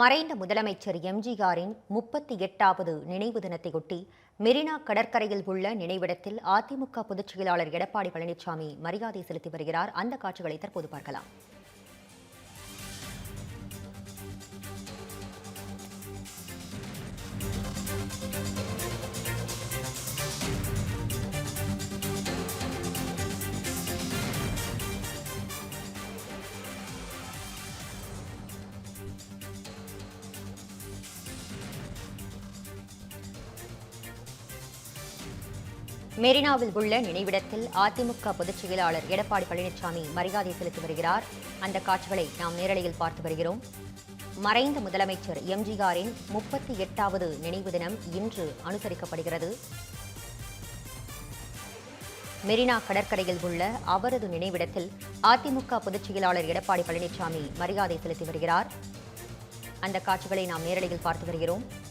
மறைந்த முதலமைச்சர் எம்ஜிஆரின் முப்பத்தி எட்டாவது நினைவு தினத்தையொட்டி மெரினா கடற்கரையில் உள்ள நினைவிடத்தில் அதிமுக பொதுச் செயலாளர் எடப்பாடி பழனிசாமி மரியாதை செலுத்தி வருகிறார். அந்த காட்சிகளை தற்போது பார்க்கலாம். மெரினாவில் உள்ள நினைவிடத்தில் அதிமுக பொதுச் செயலாளர் எடப்பாடி பழனிசாமி மரியாதை செலுத்தி வருகிறார். அந்த காட்சிகளை நாம் நேரலையில் பார்த்து வருகிறோம். மறைந்த முதலமைச்சர் எம்ஜிஆரின் முப்பத்தி எட்டாவது நினைவு தினம் இன்று அனுசரிக்கப்படுகிறது. மெரினா கடற்கரையில் உள்ள அவரது நினைவிடத்தில் அதிமுக பொதுச் செயலாளர் எடப்பாடி பழனிசாமி மரியாதை செலுத்தி வருகிறார். அந்த காட்சிகளை நாம் நேரலையில் பார்த்து வருகிறோம்.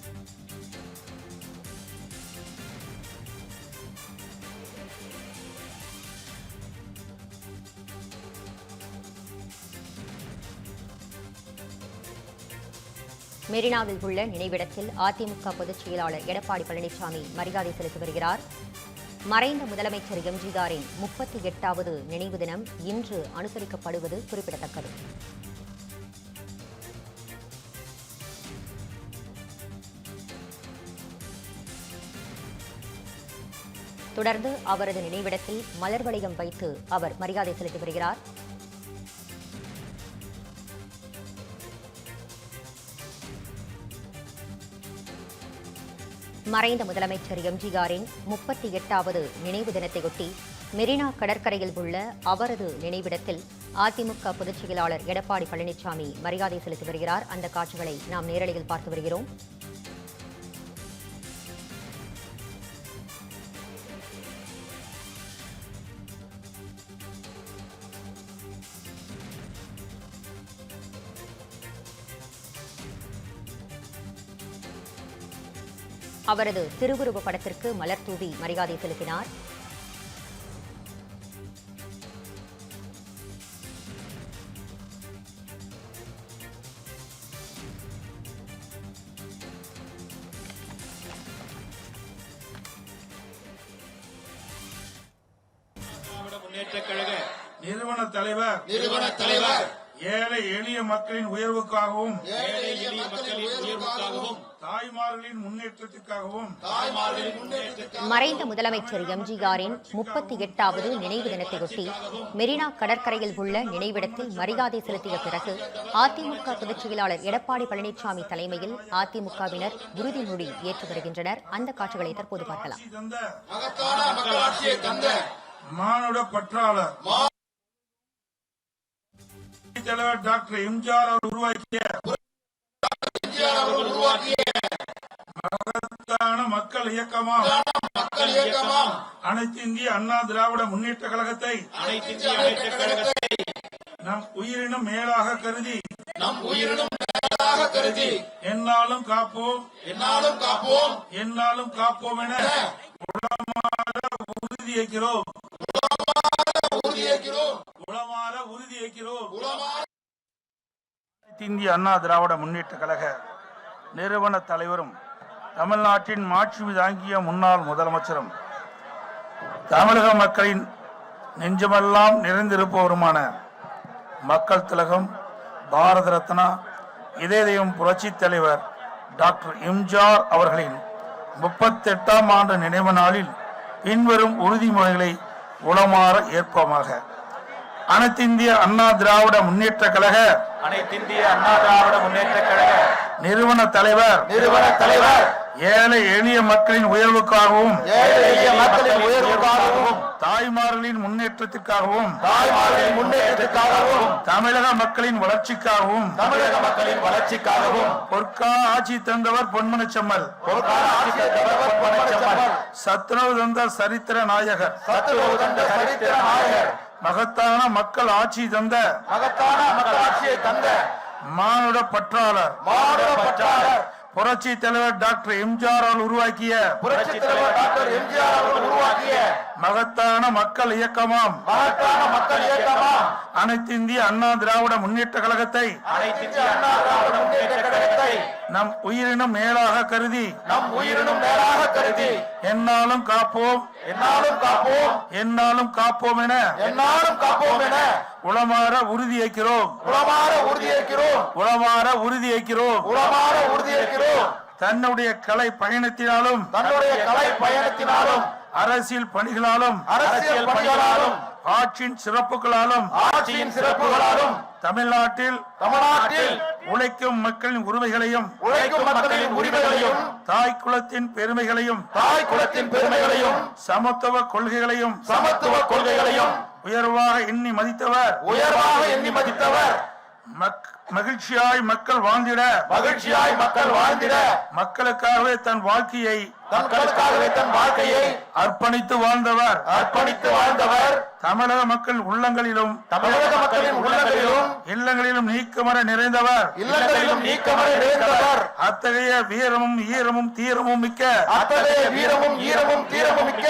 மெரினாவில் உள்ள நினைவிடத்தில் அதிமுக பொதுச் செயலாளர் எடப்பாடி பழனிசாமி மரியாதை செலுத்தி வருகிறார். மறைந்த முதலமைச்சர் எம்ஜிஆரின் முப்பத்தி எட்டாவது நினைவு தினம் இன்று அனுசரிக்கப்படுவது குறிப்பிடத்தக்கது. தொடர்ந்து அவரது நினைவிடத்தில் மலர் வளையம் வைத்து அவர் மரியாதை செலுத்தி வருகிறார். மறைந்த முதலமைச்சர் எம்ஜிஆரின் முப்பத்தி எட்டாவது நினைவு தினத்தையொட்டி மெரினா கடற்கரையில் உள்ள அவரது நினைவிடத்தில் அதிமுக பொதுச் செயலாளர் எடப்பாடி பழனிசாமி மரியாதை செலுத்தி வருகிறார். அந்த காட்சிகளை நாம் நேரலையில் பார்த்து வருகிறோம். அவரது திருவுருவ படத்திற்கு மலர் தூவி மரியாதை செலுத்தினார். திராவிட முன்னேற்றக் கழக நிறுவன தலைவர். நிறுவன தலைவர். ஏழை எளிய மக்களின் உயர்வுக்காகவும் ஏழை எளிய மக்களின் உயர்வுக்காகவும் தாய்மார்களின் முன்னேற்றத்திற்காகவும் தாய்மார்களின் முன்னேற்றத்திற்காக மறைந்த முதலமைச்சர் எம்ஜிஆரின் முப்பத்தி எட்டாவது நினைவு தினத்தையொட்டி மெரினா கடற்கரையில் உள்ள நினைவிடத்தில் மரியாதை செலுத்திய பிறகு அதிமுக பொதுச் செயலாளர் எடப்பாடி பழனிசாமி தலைமையில் அதிமுகவினர் உறுதிமொழி ஏற்று வருகின்றனர். அந்த காட்சிகளை தற்போது பார்க்கலாம். மானுட பற்றாளர். தலைவர் டாக்டர் எம்ஜிஆர் அவர் உருவாக்கிய மகத்தான மக்கள் இயக்கமாம். மக்கள் இயக்கமாம் அனைத்து இந்திய அண்ணா திராவிட முன்னேற்ற கழகத்தை கழகத்தை நம் உயிரினும் மேலாக கருதி நம் உயிரினும் மேலாக கருதி என்னாலும் காப்போம். என்னாலும் காப்போம் என்னாலும் காப்போம் என உளமாற உறுதியேற்கிறோம் உறுதியேற்கிறோம் உளமாற உளமாற அனைத்து இந்திய அண்ணா திராவிட முன்னேற்ற கழக நிறுவன தலைவரும் தமிழ்நாட்டின் மாட்சி தாங்கிய முன்னாள் முதலமைச்சரும் தமிழக மக்களின் நெஞ்சமெல்லாம் நிறைந்திருப்பவருமான மக்கள் திலகம் பாரத ரத்னா இதய தெய்வம் புரட்சித் தலைவர் டாக்டர் எம்ஜிஆர் அவர்களின் முப்பத்தெட்டாம் ஆண்டு நினைவு நாளில் பின்வரும் உறுதிமொழிகளை உளமாற ஏற்போமாக அனைத்திந்திய அண்ணா திராவிட முன்னேற்ற கழக அனைத்திந்திய அண்ணா திராவிட முன்னேற்றக் கழக நிறுவன தலைவர் நிறுவன தலைவர் ஏழை எளிய மக்களின் உயர்வுக்காகவும் ஏழை எளிய மக்களின் உயர்வுக்காகவும் தாய்மார்களின் முன்னேற்றத்திற்காகவும் தாய்மார்களின் முன்னேற்றத்திற்காகவும் தமிழக மக்களின் வளர்ச்சிக்காகவும் தமிழக மக்களின் வளர்ச்சிக்காகவும் பொற்கால ஆட்சி தந்தவர் பொன்மனச்செம்மல். சத்துணவு தந்த சரித்திர நாயகர். சத்துணவு தந்த சரித்திர நாயகர். மகத்தான மக்கள் ஆட்சி தந்த மகத்தான மக்களாட்சியை தந்த மானுட பற்றாளர். மாநில பற்றாளர். புரட்சி தலைவர் டாக்டர் எம்ஜிஆர் அவர்கள் உருவாக்கிய புரட்சி தலைவர் டாக்டர் எம்ஜிஆர் உருவாக்கிய மகத்தான மக்கள் இயக்கமாம். மகத்தான மக்கள் இயக்கமா அனைத்து இந்திய அண்ணா திராவிட முன்னேற்ற கழகத்தை அனைத்து இந்திய அண்ணா திராவிட முன்னேற்ற கழகத்தை நம் உயிரினும் மேலாக கருதி நம் உயிரினும் மேலாக கருதி என்னாலும் காப்போம். என்னாலும் காப்போம். என்னாலும் காப்போம் என என்னாலும் காப்போம் என உளமாற உறுதியேற்கிறோம் உளமாற உறுதியேற்கிறோம் உளமாற உறுதியேற்கிறோம் உளமாற உறுதியேற்கிறோம் தன்னுடைய கலை பயணத்தினாலும் தன்னுடைய கலை பயணத்தினாலும் அரசியல் பணிகளாலும் அரசியல் பணிகளாலும் ஆட்சியின் சிறப்புகளாலும் ஆட்சியின் சிறப்புகளாலும் தமிழ்நாட்டில் தமிழ்நாட்டில் உழைக்கும் மக்களின் உரிமைகளையும் உழைக்கும் மக்களின் உரிமைகளையும் தாய் குலத்தின் பெருமைகளையும் தாய் குலத்தின் பெருமைகளையும் சமத்துவ கொள்கைகளையும் சமத்துவ கொள்கைகளையும் உயர்வாக எண்ணி மதித்தவர். உயர்வாக எண்ணி மதித்தவர். மக்- மகிழ்ச்சியாய் மக்கள் வாழ்ந்திட. மகிழ்ச்சியாய் மக்கள் வாழ்ந்திட. மக்களுக்காகவே தன் வாழ்க்கையை தங்களுக்காகவே தன் வாழ்க்கையை அர்ப்பணித்து வாழ்ந்தவர். அர்ப்பணித்து வாழ்ந்தவர். தமிழக மக்கள் உள்ளங்களிலும் தமிழக மக்களின் உள்ளங்களிலும் இல்லங்களிலும் நீக்கமர நிறைந்தவர். இல்லங்களிலும் நீக்கமர நிறைந்தவர். அத்தகைய வீரமும் ஈரமும் தீரமும் மிக்க அத்தகைய வீரமும் ஈரமும் தீரமும் மிக்க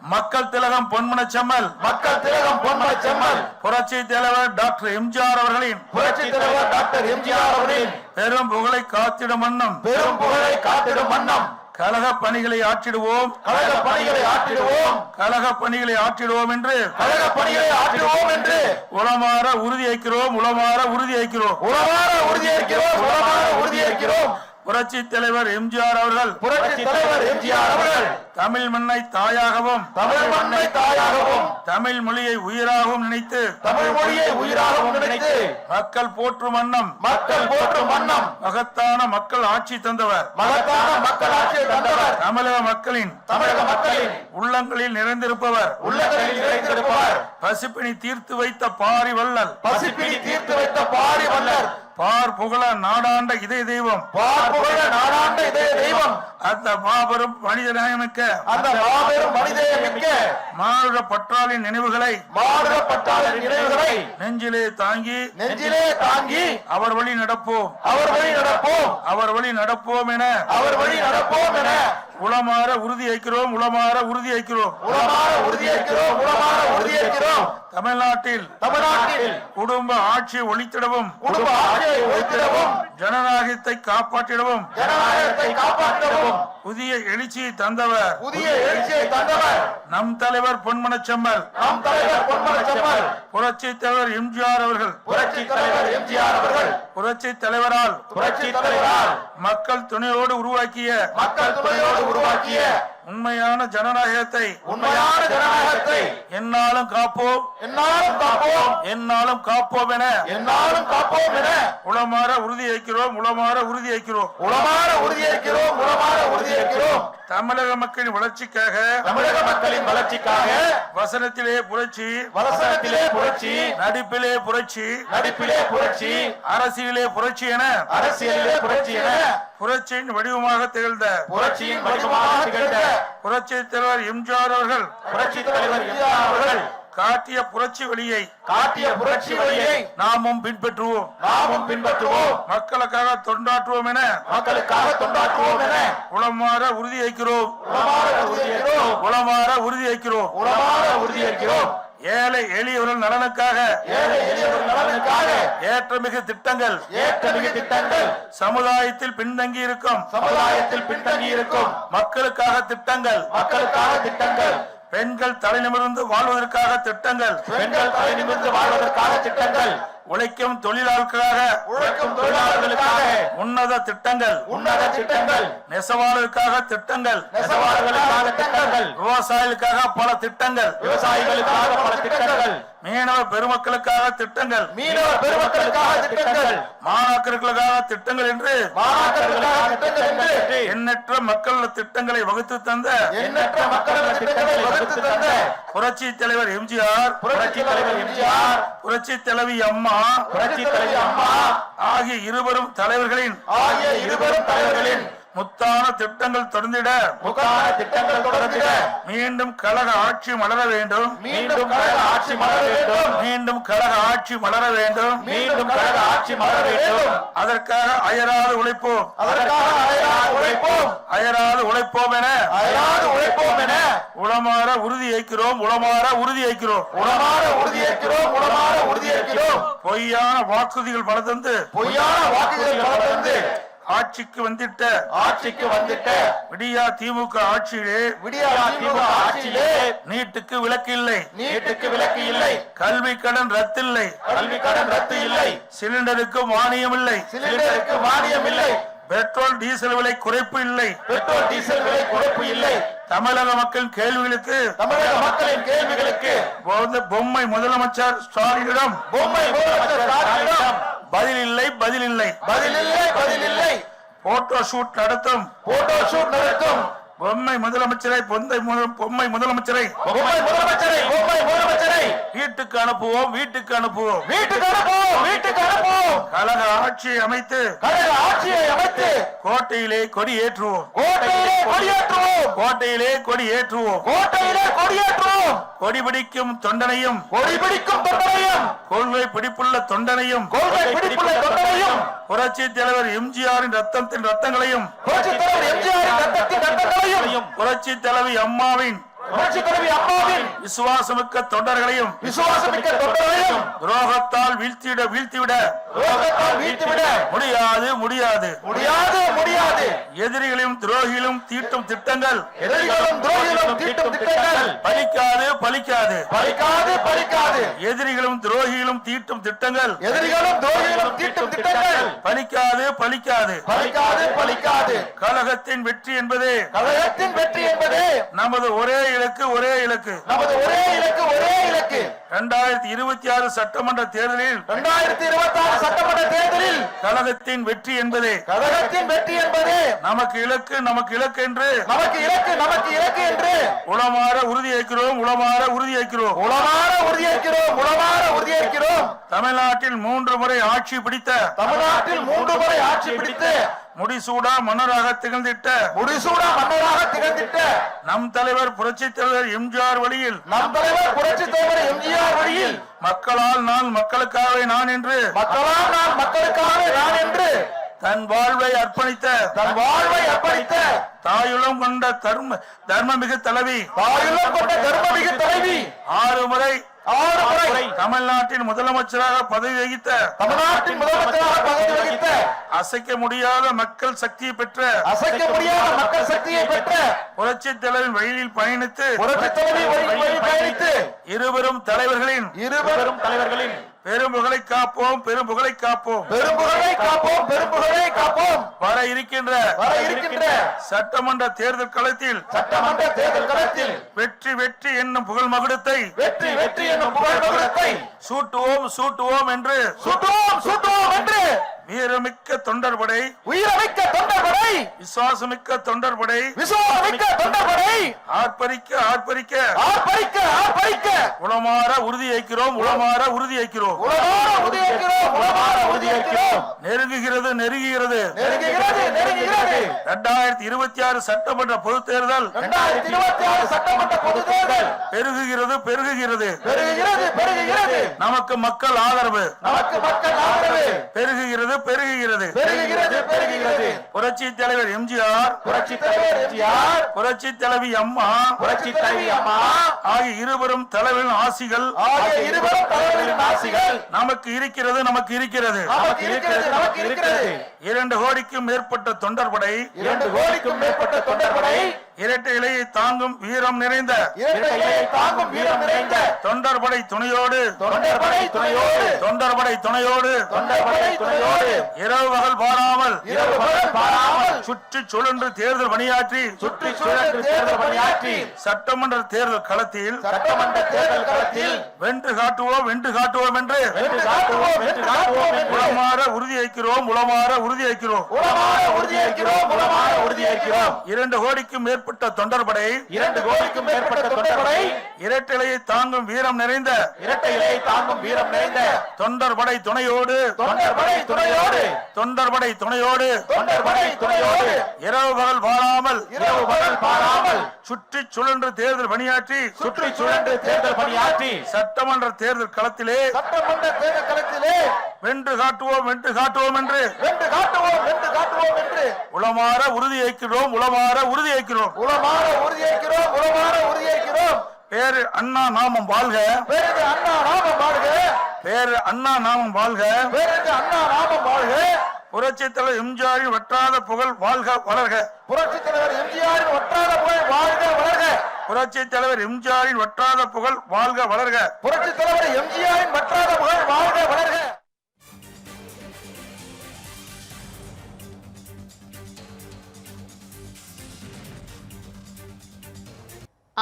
மக்கள் திலகம் பொன்மன செம்மல். மக்கள் திலகம் பொன்மன செம்மல். புரட்சி தலைவர் டாக்டர் எம்ஜிஆர் அவர்களின். புரட்சி தலைவர் டாக்டர் எம்ஜிஆர் அவர்களின். பெரும் புகழை காத்திடும் வண்ணம். பெரும் புகழை காத்திடும் வண்ணம். கழக பணிகளை ஆற்றிடுவோம். கழக பணிகளை ஆற்றிடுவோம். கழக பணிகளை ஆற்றிடுவோம் என்று. கழக பணிகளை ஆற்றிடுவோம் என்று. உளமாற உறுதியேற்கிறோம் உளமாற உறுதியேற்கிறோம் உளமாற உறுதியேற்கிறோம் உளமாற உறுதியேற்கிறோம் புரட்சி தலைவர் எம்ஜிஆர் அவர்கள். புரட்சி தலைவர் எம்ஜிஆர் அவர்கள். தமிழ் மண்ணை தாயாகவும் தமிழ் மண்ணை தாயாகவும். தமிழ் மொழியை உயிராகவும் நினைத்து தமிழ் மொழியை உயிராகவும் நினைத்து மக்கள் போற்றும் வண்ணம் மக்கள் போற்றும் வண்ணம் மகத்தான மக்கள் ஆட்சி தந்தவர். மகத்தான மக்கள் ஆட்சியை தந்தவர். தமிழக மக்களின் தமிழக மக்களின் உள்ளங்களில் நிறைந்திருப்பவர். உள்ளங்களில் நிறைந்திருப்பவர். பசிப்பினி தீர்த்து வைத்த பாரி வள்ளல் பசிப்பினி தீர்த்து வைத்த பாரி வல்லர் பார் புகழ நாடாண்ட இதய தெய்வம். பார் புகழ நாடாண்ட இதய தெய்வம். அந்த மாபெரும் மனிதநேயமிக்க. அந்த மாபெரும் மனிதமிக்க மானுட பற்றாளின் நினைவுகளை. மாநில பட்டாளர் நினைவுகளை. நெஞ்சிலே தாங்கி. நெஞ்சிலே தாங்கி. அவர் வழி நடப்போம். அவர் வழி நடப்போம். அவர் வழி நடப்போம் என. அவர் வழி நடப்போம் என. உளமாற உறுதியேற்கிறோம் உளமாற உறுதியேற்கிறோம் உளமாற உறுதியேற்கிறோம் உளமாற உறுதியேற்கிறோம் தமிழ்நாட்டில் தமிழ்நாட்டில் குடும்ப ஆட்சி ஒழித்திடவும் குடும்ப ஆட்சியை ஒழித்திடவும் ஜனநாயகத்தை காப்பாற்றிடவும் ஜனநாயகத்தை காப்பாற்றவும் புதிய எழுச்சியை தந்தவர். புதிய எழுச்சியை தந்தவர். நம் தலைவர் பொன்மனச் செம்மல் நம் தலைவர் பொன்மன செம்மல் புரட்சி தலைவர் எம்ஜிஆர் அவர்கள். புரட்சி தலைவர் எம்ஜிஆர் அவர்கள். புரட்சி தலைவரால் புரட்சி தலைவரால் மக்கள் துணையோடு உருவாக்கிய மக்கள் துணையோடு உருவாக்கிய உண்மையான ஜனநாயகத்தை உண்மையான ஜனநாயகத்தை என்னாலும் காப்போம். என்னாலும் காப்போம். என்னாலும் காப்போம் என என்னாலும் காப்போம் என உளமாற உறுதியேற்கிறோம் உளமாற உறுதியேற்கிறோம் உளமாற உறுதியேற்கிறோம் உளமாற உறுதியேற்கிறோம் தமிழக மக்களின் வளர்ச்சிக்காக தமிழக மக்களின் வளர்ச்சிக்காக வசனத்திலே புரட்சி வலசனத்திலே புரட்சி நடிப்பிலே புரட்சி நடிப்பிலே புரட்சி அரசியலே புரட்சி என அரசியலிலே புரட்சி என புரட்சியின் வடிவமாக திகழ்ந்த புரட்சியின் வடிவமாக திகழ்ந்த புரட்சி தலைவர் எம்ஜிஆர் அவர்கள் புரட்சி தலைவர் எம்ஜிஆர் அவர்கள் காட்டிய புரட்சி வழியை காட்டிய புரட்சி வழியை நாமும் பின்பற்றுவோம். நாமும் பின்பற்றுவோம். மக்களுக்காக தொண்டாற்றுவோம் என மக்களுக்காக தொண்டாற்றுவோம் என உளமாற உளமாற உறுதியேற்கிறோம் உளமாற உறுதியேற்கிறோம் உளமாற உறுதியேற்கிறோம் ஏழை எளியவர்கள் நலனுக்காக ஏழை எளியவர் நலனுக்காக ஏற்றமிகு திட்டங்கள். ஏற்றமிகு திட்டங்கள். சமுதாயத்தில் பின்தங்கி இருக்கும். சமுதாயத்தில் பின்தங்கி இருக்கும். மக்களுக்காக திட்டங்கள். மக்களுக்காக திட்டங்கள். பெண்கள் தலைநிமிர்ந்து வாழ்வதற்காக திட்டங்கள். பெண்கள் தலை நிமிர்ந்து வாழ்வதற்காக திட்டங்கள். உழைக்கும் தொழிலாளர்களுக்காக. உழைக்கும் தொழிலாளர்களுக்காக. உன்னத திட்டங்கள். உன்னத திட்டங்கள். நெசவாளருக்காக திட்டங்கள். நெசவாளர்களுக்காக திட்டங்கள். விவசாயிகளுக்காக பல திட்டங்கள். விவசாயிகளுக்காக பல திட்டங்கள். மீனவ பெருமக்களுக்காக திட்டங்கள். மீனவர் பெருமக்களுக்காக திட்டங்கள். மாணாக்கர்களுக்காக திட்டங்கள் என்று மாணாக்கர்களுக்காக திட்டங்கள் என்று எண்ணற்ற மக்கள் திட்டங்களை வகுத்து தந்த எண்ணற்ற மக்கள் திட்டங்களை வகுத்து தந்த புரட்சி தலைவர் எம்ஜிஆர் புரட்சி தலைவர் எம்ஜிஆர் புரட்சி தலைவி அம்மா புரட்சி தலைவி அம்மா ஆகிய இருவரும் தலைவர்களின் ஆகிய இருவரும் தலைவர்களின் முத்தான திட்டங்கள் தொடர்ந்திட. முகான திட்டங்கள் தொடர்ந்திட. மீண்டும் கழக ஆட்சி மலர வேண்டும். மீண்டும் கழக ஆட்சி மலர வேண்டும். மீண்டும் கழக ஆட்சி மலர வேண்டும். மீண்டும் கழக ஆட்சி மலர வேண்டும். அதற்காக அயராது உழைப்போம். அதற்காக அயராது உழைப்போம். அயராது உழைப்போம் என. அயராது உழைப்போம் என. உளமாற உறுதியேற்கிறோம் உளமாற உறுதியேற்கிறோம் உளமாற உறுதியேற்கிறோம் உளமாற உறுதியேற்கிறோம் பொய்யான வாக்குறுதிகள் பல தந்து. பொய்யான வாக்குகள் பல தந்து. ஆட்சிக்கு வந்திட்ட. ஆட்சிக்கு வந்துட்ட. விடியா திமுக ஆட்சியிலே. விடியா திமுக ஆட்சியிலே. நீட்டுக்கு விலக்கு இல்லை. நீட்டுக்கு விலக்கு இல்லை. கல்வி கடன் ரத்தில்லை கல்வி கடன் ரத்து இல்லை. சிலிண்டருக்கு மானியம் இல்லை. சிலிண்டருக்கு மானியம் இல்லை. பெட்ரோல் டீசல் விலை குறைப்பு இல்லை. பெட்ரோல் டீசல் விலை குறைப்பு இல்லை. தமிழக மக்கள் கேள்விகளுக்கு. தமிழக மக்களின் கேள்விகளுக்கு. பொம்மை முதலமைச்சர் ஸ்டாலினிடம். பொம்மை முதலமைச்சர் ஸ்டாலினிடம். பதில் இல்லை பதில் இல்லை பதில் இல்லை போட்டோ ஷூட் நடத்தும். போட்டோ ஷூட் நடத்தும். பொம்மை முதலமைச்சரை பொந்தை பொம்மை முதலமைச்சரை. பொம்மை முதலமைச்சரை பொம்மை முதலமைச்சரை. வீட்டுக்கு அனுப்புவோம் வீட்டுக்கு அனுப்புவோம். வீட்டுக்கு அனுப்புவோம் வீட்டுக்கு அனுப்புவோம். கழக ஆட்சியை அமைத்து கழக ஆட்சியை அமைத்து. கோட்டையிலே கொடி ஏற்றுவோம். கோட்டையிலே கொடியேற்றுவோம் கோட்டையிலே கொடி ஏற்றுவோம். கோட்டையிலே கொடியேற்றுவோம் கொடி பிடிக்கும் தொண்டனையும் கொடி பிடிக்கும் தொண்டரையும் கொள்கை பிடிப்புள்ள தொண்டனையும் கொள்கை பிடிப்புள்ள தொண்டரையும் புரட்சி தலைவர் எம்ஜிஆரின் ரத்தத்தின் ரத்தங்களையும் புரட்சி தலைவர் எம்ஜிஆரின் ரத்தத்தின் ரத்தங்களையும் புரட்சி தலைவி அம்மாவின் புரட்சி தலைவி அம்மாவின் விசுவாசமிக்க தொண்டர்களையும் விசுவாசமிக்க தொண்டரையும் துரோகத்தால் வீழ்த்திவிட வீழ்த்திவிட முடியாது முடியாது. முடியாது முடியாது. எதிரிகளையும் துரோகிகளும் தீட்டும் திட்டங்கள். எதிரிகளும் துரோகிகளும் தீட்டும் திட்டங்கள். பலிக்காது பலிக்காது. பலிக்காது பலிக்காது. எதிரிகளும் துரோகிகளும் தீட்டும் திட்டங்கள். எதிரிகளும் துரோகிகளும் தீட்டும் திட்டங்கள். பலிக்காது பலிக்காது. பலிக்காது பலிக்காது. கழகத்தின் வெற்றி என்பதே. கழகத்தின் வெற்றி என்பது. நமது ஒரே இலக்கு ஒரே இலக்கு. நமது ஒரே இலக்கு ஒரே இலக்கு. இரண்டாயிரத்தி இருபத்தி ஆறு சட்டமன்ற தேர்தலில் இரண்டாயிரத்தி இருபத்தி ஆறு சட்டமன்ற தேர்தலில் கழகத்தின் வெற்றி என்பதே. கழகத்தின் வெற்றி என்பது. நமக்கு இலக்கு நமக்கு இலக்கு என்று. நமக்கு இலக்கு நமக்கு இலக்கு என்று. உளமாற உறுதியேற்கிறோம் உளமாற உறுதியேற்கிறோம் உளமாற உறுதியேற்கிறோம் உளமாற உறுதியேற்கிறோம் தமிழ்நாட்டில் மூன்று முறை ஆட்சி பிடித்த. தமிழ்நாட்டில் மூன்று முறை ஆட்சி பிடித்து முடிசூடா மன்னராக திகழ்ந்திட்ட. முடிசூடா மன்னராக திகழ்ந்திட்ட. நம் தலைவர் புரட்சி தலைவர் எம்ஜிஆர் வழியில். நம் தலைவர் புரட்சி தலைவர் எம்ஜிஆர் வழியில். மக்களால் நான் மக்களுக்காகவே நான் என்று. மக்களால் நான் மக்களுக்காக நான் என்று. தன் வாழ்வை அர்ப்பணித்த. தன் வாழ்வை அர்ப்பணித்த. தாயுளம் கொண்ட தர்ம தர்மமிகு தலைவி. தாயுள்ளம் கொண்ட தர்மமிகு தலைவி. ஆறு முறை ஆறு முறை. தமிழ்நாட்டின் முதலமைச்சராக பதவி வகித்த தமிழ்நாட்டின் முதலமைச்சராக பதவி வகித்த அசைக்க முடியாத மக்கள் சக்தியை பெற்ற அசைக்க முடியாத மக்கள் சக்தியை பெற்ற புரட்சி தலைவரின் வழியில் பயணித்து புரட்சி தலைவி வழி வழி பயணித்து இருவரும் தலைவர்களின் இருவரும் தலைவர்களின் பெரும் புகழை காப்போம் பெரும் புகழை காப்போம். பெரும்புகழை காப்போம் பெரும்புகழை காப்போம். வர இருக்கின்ற வர இருக்கின்ற சட்டமன்ற தேர்தல் களத்தில் சட்டமன்ற தேர்தல் களத்தில் வெற்றி வெற்றி என்னும் புகழ் மகுடத்தை வெற்றி வெற்றி என்னும் புகழ் பகலத்தை சூட்டுவோம் சூட்டுவோம் என்று சுட்டுவோம் சுட்டுவோம் என்று வீரமிக்க தொண்டர்படை உயிரமிக்க தொண்டர்படை விசுவாசமிக்க தொண்டர்படை விசுவாசமிக்க தொண்டர்படை ஆர்ப்பரிக்க ஆர்ப்பரிக்க. ஆர்ப்பரிக்க ஆர்ப்பரிக்க. உளமாற உளமாற நெருங்குகிறது நெருங்குகிறது. நெருங்குகிறது நெருங்குகிறது. இரண்டாயிரத்தி இருபத்தி ஆறு சட்டமன்ற பொதுத் தேர்தல். இரண்டாயிரத்தி இருபத்தி ஆறு சட்டமன்ற பொது தேர்தல். பெருகுகிறது பெருகுகிறது. பெருகுகிறது பெருகுகிறது. நமக்கு மக்கள் ஆதரவு. நமக்கு மக்கள் ஆதரவு. பெருகுகிறது பெருகுகிறது. பெருகுகிறது பெருகுகிறது. புரட்சி தலைவர் எம்ஜிஆர். புரட்சி தலைவர் எம்ஜிஆர். புரட்சி தலைவி அம்மா. புரட்சி தலைவி அம்மா. ஆகிய இருவரும் தலைவரின் ஆசிகள். ஆகிய இருவரும் தலைவர்களின் ஆசிகள். நமக்கு இருக்கிறது நமக்கு இருக்கிறது. நமக்கு இருக்கிறது நமக்கு இருக்கிறது. இரண்டு கோடிக்கும் மேற்பட்ட தொண்டர்படை. இரண்டு கோடிக்கும் மேற்பட்ட தொண்டர்படை. இரட்டை இலையை தாங்கும் வீரம் நிறைந்த இரட்டை இலையை தாங்கும் வீரம் நிறைந்த தொண்டர்படை துணையோடு தொண்டர்படை துணையோடு தொண்டர்படை துணையோடு தொண்டர்படை துணையோடு இரவு பகல் பாராமல் இரவு பகல் பாராமல் சுற்றி சுழன்று தேர்தல் பணியாற்றி சுற்றி சுழன்று தேர்தல் பணியாற்றி சட்டமன்ற தேர்தல் களத்தில் சட்டமன்ற தேர்தல் களத்தில் வென்று காட்டுவோம் வென்று காட்டுவோம் என்று வென்று காட்டுவோம் வென்று காட்டுவோம் உளமாற உறுதியேற்கிறோம் உளமாற உறுதியேற்கிறோம் உளமாற உறுதியேற்கிறோம் உளமாற இரண்டு கோடிக்கும் மேற்பட்ட தொண்டர்படை இரண்டு கோடிக்கும் மேற்பட்ட தொண்டர்படை இரட்டிலையை தாங்கும் வீரம் நிறைந்த இரட்டை இலையை தாங்கும் வீரம் நிறைந்த தொண்டர்படை துணையோடு தொண்டர்படை துணையோடு தொண்டர்படை துணையோடு தொண்டர்படை துணையோடு இரவு பகல் பாராமல் இரவு பகல் பாராமல் சுற்றி சுழன்று தேர்தல் பணியாற்றி சுற்றி சுழன்று தேர்தல் பணியாற்றி சட்டமன்ற தேர்தல் களத்திலே சட்டமன்ற தேர்தல் களத்திலே வென்று காட்டுவோம் வென்று காட்டுவோம் என்று வென்று காட்டுவோம் வென்று காட்டுவோம் என்று உளமாற உறுதியேற்கிறோம் உளமாற உறுதியேற்கிறோம் உளமாற உறுதியேற்கிறோம் உளமாற உறுதியேற்கிறோம் பேரு அண்ணா நாமம் வாழ்க. வேறது அண்ணா நாமம் வாழ்க. பேரு அண்ணா நாமம் வாழ்க. வேறது அண்ணா நாமம் வாழ்க. புரட்சி தலைவர் எம்ஜிஆரின் வற்றாத புகழ் வாழ்க வளர்க. புரட்சி தலைவர் எம்ஜிஆரின் ஒட்டாத புகழ் வாழ்க வளர்க. புரட்சி தலைவர் எம்ஜிஆரின் வற்றாத புகழ் வாழ்க வளர்க. புரட்சி தலைவர் எம்ஜிஆரின் வட்டாத புகழ் வாழ்க வளர்க.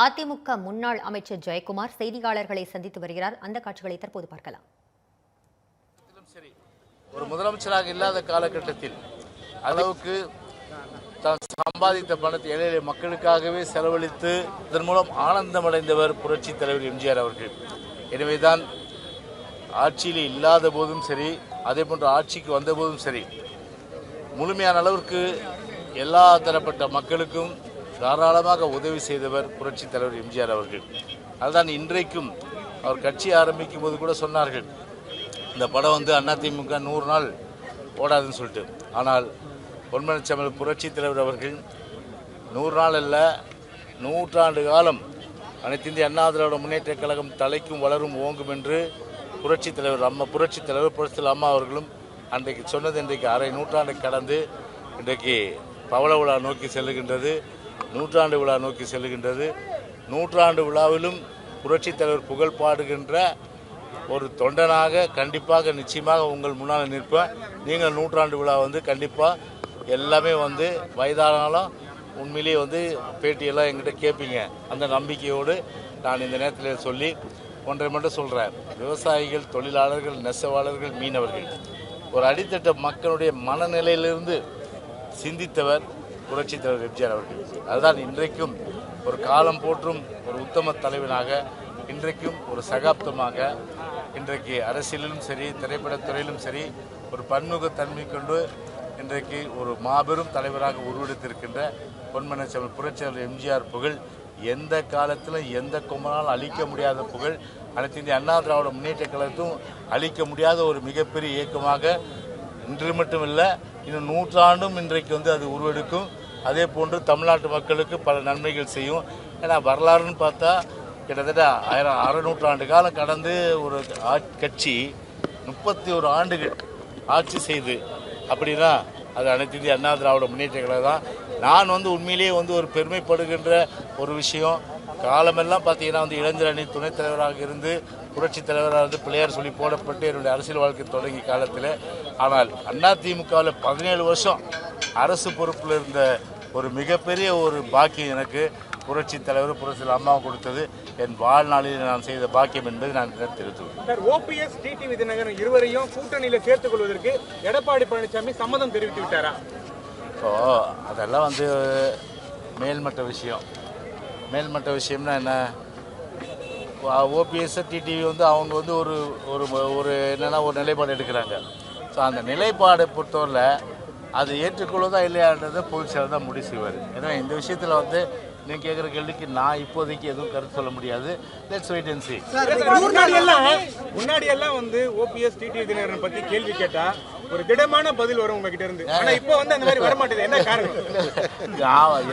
அதிமுக முன்னாள் அமைச்சர் ஜெயக்குமார் செய்தியாளர்களை சந்தித்து வருகிறார். அந்த காட்சிகளை தற்போது பார்க்கலாம். ஒரு முதலமைச்சராக இல்லாத காலகட்டத்தில் அளவுக்கு தான் சம்பாதித்த பணத்தை ஏழை மக்களுக்காகவே செலவழித்து இதன் மூலம் ஆனந்தமடைந்தவர் புரட்சி தலைவர் எம்ஜிஆர் அவர்கள். எனவேதான் ஆட்சியில் இல்லாத போதும் சரி அதே போன்ற ஆட்சிக்கு வந்த போதும் சரி முழுமையான அளவிற்கு எல்லா தரப்பட்ட மக்களுக்கும் தாராளமாக உதவி செய்தவர் புரட்சி தலைவர் எம்ஜிஆர் அவர்கள். அதுதான் இன்றைக்கும் அவர் கட்சி ஆரம்பிக்கும் போது கூட சொன்னார்கள். இந்த படம் வந்து அதிமுக நூறு நாள் ஓடாதுன்னு சொல்லிட்டு. ஆனால் பொன்மனச்சமல் புரட்சி தலைவர் அவர்கள் நூறு நாள் அல்ல நூற்றாண்டு காலம் அனைத்து இந்திய அண்ணா திராவிட முன்னேற்ற கழகம் தலைக்கும் வளரும் ஓங்கும் என்று புரட்சி தலைவர் அம்மா புரட்சி தலைவர் புரட்சி அம்மா அவர்களும் அன்றைக்கு சொன்னது இன்றைக்கு அரை நூற்றாண்டு கடந்து இன்றைக்கு பவள விழா நோக்கி செல்லுகின்றது. நூற்றாண்டு விழா நோக்கி செல்கின்றது. நூற்றாண்டு விழாவிலும் புரட்சித் தலைவர் புகழ் பாடுகின்ற ஒரு தொண்டனாக கண்டிப்பாக நிச்சயமாக உங்கள் முன்னால் நிற்பேன். நீங்கள் நூற்றாண்டு விழா வந்து கண்டிப்பாக எல்லாமே வந்து வயதானாலும் உண்மையிலேயே வந்து பேட்டியெல்லாம் எங்கிட்ட கேட்பீங்க. அந்த நம்பிக்கையோடு நான் இந்த நேரத்தில் சொல்லி ஒன்றை மட்டும் சொல்கிறேன் விவசாயிகள் தொழிலாளர்கள் நெசவாளர்கள் மீனவர்கள். ஒரு அடித்தட்ட மக்களுடைய மனநிலையிலிருந்து சிந்தித்தவர் புரட்சித் தலைவர் எம்ஜிஆர் அவர்கள். அதுதான் இன்றைக்கும் ஒரு காலம் போற்றும் ஒரு உத்தம தலைவனாக இன்றைக்கும் ஒரு சகாப்தமாக இன்றைக்கு அரசியலிலும் சரி திரைப்படத்துறையிலும் சரி ஒரு பன்முகத்தன்மை கொண்டு இன்றைக்கு ஒரு மாபெரும் தலைவராக உருவெடுத்திருக்கின்ற பொன்மனச்செல்வன் புரட்சியாளர் எம்ஜிஆர் புகழ் எந்த காலத்திலும் எந்த கும்பலாலும் அழிக்க முடியாத புகழ் அனைத்து இந்திய அண்ணா திராவிட முன்னேற்ற கழகத்தும் அழிக்க முடியாத ஒரு மிகப்பெரிய இயக்கமாக இன்று மட்டும் இல்லை இன்னும் நூற்றாண்டும் இன்றைக்கு வந்து அது உருவெடுக்கும். அதே போன்று தமிழ்நாட்டு மக்களுக்கு பல நன்மைகள் செய்யும். ஏன்னா வரலாறுன்னு பார்த்தா கிட்டத்தட்ட ஆயிரம் அறுநூற்றாண்டு காலம் கடந்து ஒரு கட்சி முப்பத்தி ஒரு ஆண்டுகள் ஆட்சி செய்து அப்படின்னா அது அனைத்து இந்திய அண்ணா திராவிட முன்னேற்ற தான். நான் வந்து உண்மையிலேயே வந்து ஒரு பெருமைப்படுகின்ற ஒரு விஷயம். காலமெல்லாம் பார்த்தீங்கன்னா வந்து இளைஞர் அணி துணைத் தலைவராக இருந்து புரட்சி தலைவராக இருந்து பிள்ளையார் சொல்லி போடப்பட்டு என்னுடைய அரசியல் வாழ்க்கை தொடங்கிய காலத்தில். ஆனால் அதிமுகவில் பதினேழு வருஷம் அரசு பொறுப்பில் இருந்த ஒரு மிகப்பெரிய ஒரு பாக்கியம் எனக்கு. புரட்சி தலைவர் புரட்சி அம்மா கொடுத்தது. என் வாழ்நாளில் நான் செய்த பாக்கியம் என்பதை நான் தெரிவித்துள்ளேன் சார் ஓபிஎஸ் டிடிவி தினகரன் இருவரையும் கூட்டணியில சேர்த்துக் கொள்வதற்கு எடப்பாடி பழனிசாமி சம்மதம் தெரிவித்து விட்டாரா? இப்போ அதெல்லாம் வந்து மேல்மட்ட விஷயம். மேல்மட்ட விஷயம்னா என்ன? ஓபிஎஸ் டிடிவி வந்து அவங்க வந்து ஒரு ஒரு ஒரு என்னென்னா ஒரு நிலைப்பாடு எடுக்கிறாங்க. ஸோ அந்த நிலைப்பாடை பொறுத்தவரையில் அது ஏற்றுக்கொள்வதா இல்லையான்றதை செயலர் தான் முடிவு செய்வார். ஏன்னா இந்த விஷயத்தில் வந்து நீங்கள் கேட்குற கேள்விக்கு நான் இப்போதைக்கு எதுவும் கருத்து சொல்ல முடியாது. Let's wait and see. முன்னாடி எல்லாம் வந்து ஓபிஎஸ் டிடிவி தினகரன் பத்தி கேள்வி கேட்டா ஒரு திடமான பதில் வரும் உங்ககிட்ட இருந்து. ஆனா இப்போ வந்து அந்த மாதிரி வர மாட்டேது. என்ன காரணம்?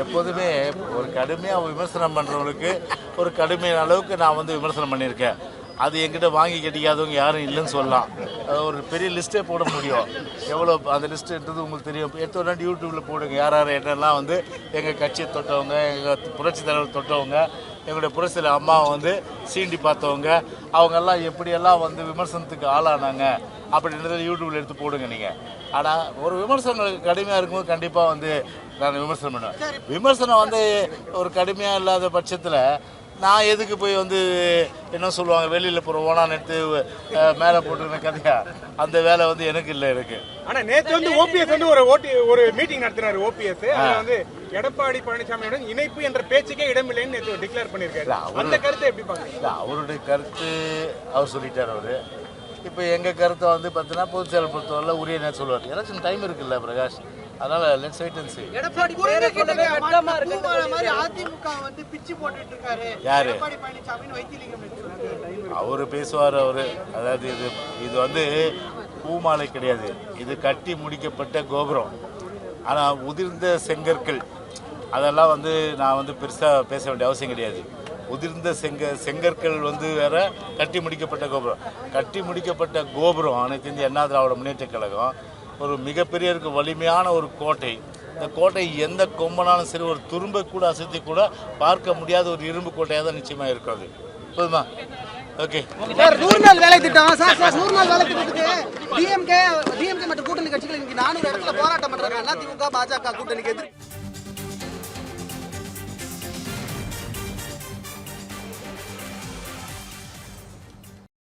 எப்போதுமே ஒரு கடுமையாக விமர்சனம் பண்ணுறவங்களுக்கு ஒரு கடுமையான அளவுக்கு நான் வந்து விமர்சனம் பண்ணியிருக்கேன். அது எங்கிட்ட வாங்கி கிடைக்காதவங்க யாரும் இல்லைன்னு சொல்லலாம். அது ஒரு பெரிய லிஸ்ட்டே போட முடியும். எவ்வளோ அந்த லிஸ்ட்டுன்றது உங்களுக்கு தெரியும். எடுத்து உடனே யூடியூப்பில் போடுங்க. யார் யார் என்னெல்லாம் வந்து எங்கள் கட்சியை தொட்டவங்க எங்கள் புரட்சி தலைவர் தொட்டவங்க எங்களுடைய புரட்சியில் அம்மாவை வந்து சீண்டி பார்த்தவங்க அவங்கெல்லாம் எப்படியெல்லாம் வந்து விமர்சனத்துக்கு ஆளானாங்க அப்படின்றத யூடியூப்பில் எடுத்து போடுங்க நீங்கள் ஆனால் ஒரு விமர்சனம் கடுமையாக இருக்கும்போது கண்டிப்பாக வந்து நான் விமர்சனம் பண்ணுவேன். விமர்சனம் வந்து ஒரு கடுமையாக இல்லாத பட்சத்தில் நான் எதுக்கு போய் வந்து என்ன சொல்லுவாங்க வெளியில் போகிற ஓனான் எடுத்து அஹ், மேலே போட்டுருந்த கதையா? அந்த வேலை வந்து எனக்கு இல்லை எனக்கு. ஆனா நேத்து வந்து ஓபிஎஸ் வந்து ஒரு ஓட்டி ஒரு மீட்டிங் நடத்தினாரு ஓபிஎஸ் வந்து எடப்பாடி பழனிசாமியோட இணைப்பு என்ற பேச்சுக்கே இடமில்லைன்னு நேத்து டிக்ளேர் அவரு- அந்த கருத்தை எப்படி பாக்குறீங்க இல்லை அவருடைய கருத்து அவர் சொல்லிட்டார் அவர். இப்போ எங்கள் கருத்தை வந்து பார்த்தீங்கன்னா பொதுச் செயலர் பொறுத்தவரை உரிய நேரம் சொல்லுவார். எலெக்ஷன் டைம் இருக்குல்ல பிரகாஷ். அதனால் let's wait and see. Edappadi பேரை சொல்லவே வெட்கமா இருக்கு. மாதிரி அதிமுக வந்து பிச்சு போட்டுட்டு இருக்காரு யாரு? எடப்பாடி பழனிசாமின்னு வைத்திலிங்கம் சொல்றாரு. அவர் பேசுவார் அவர். அதாவது இது இது வந்து பூமாலை கிடையாது. இது கட்டி முடிக்கப்பட்ட கோபுரம். ஆனால் உதிர்ந்த செங்கற்கள். அதெல்லாம் வந்து நான் வந்து பெருசாக பேச வேண்டிய அவசியம் கிடையாது. உதிர்ந்த செங்க செங்கற்கள் வந்து வேற கட்டி முடிக்கப்பட்ட கோபுரம். கட்டி முடிக்கப்பட்ட கோபுரம் அனைத்து இந்திய அண்ணா திராவிட முன்னேற்ற கழகம் ஒரு மிகப்பெரிய இருக்கு வலிமையான ஒரு கோட்டை. இந்த கோட்டை எந்த கொம்பனாலும் சரி ஒரு துரும்பை கூட அசைத்து கூட பார்க்க முடியாத ஒரு இரும்பு கோட்டையாக தான் நிச்சயமாக இருக்காது போதுமா ஓகே சார் நூறு நாள் வேலை திட்டம். சார் சார் நூறு நாள் வேலை திட்டத்துக்கு டிஎம்கே டிஎம்கே மற்றும் கூட்டணி கட்சிகள் இன்னைக்கு நானூறு இடத்துல போராட்டம் பண்றாங்க. அதிமுக பாஜக கூட்டணிக்கு எதிர்ப்பு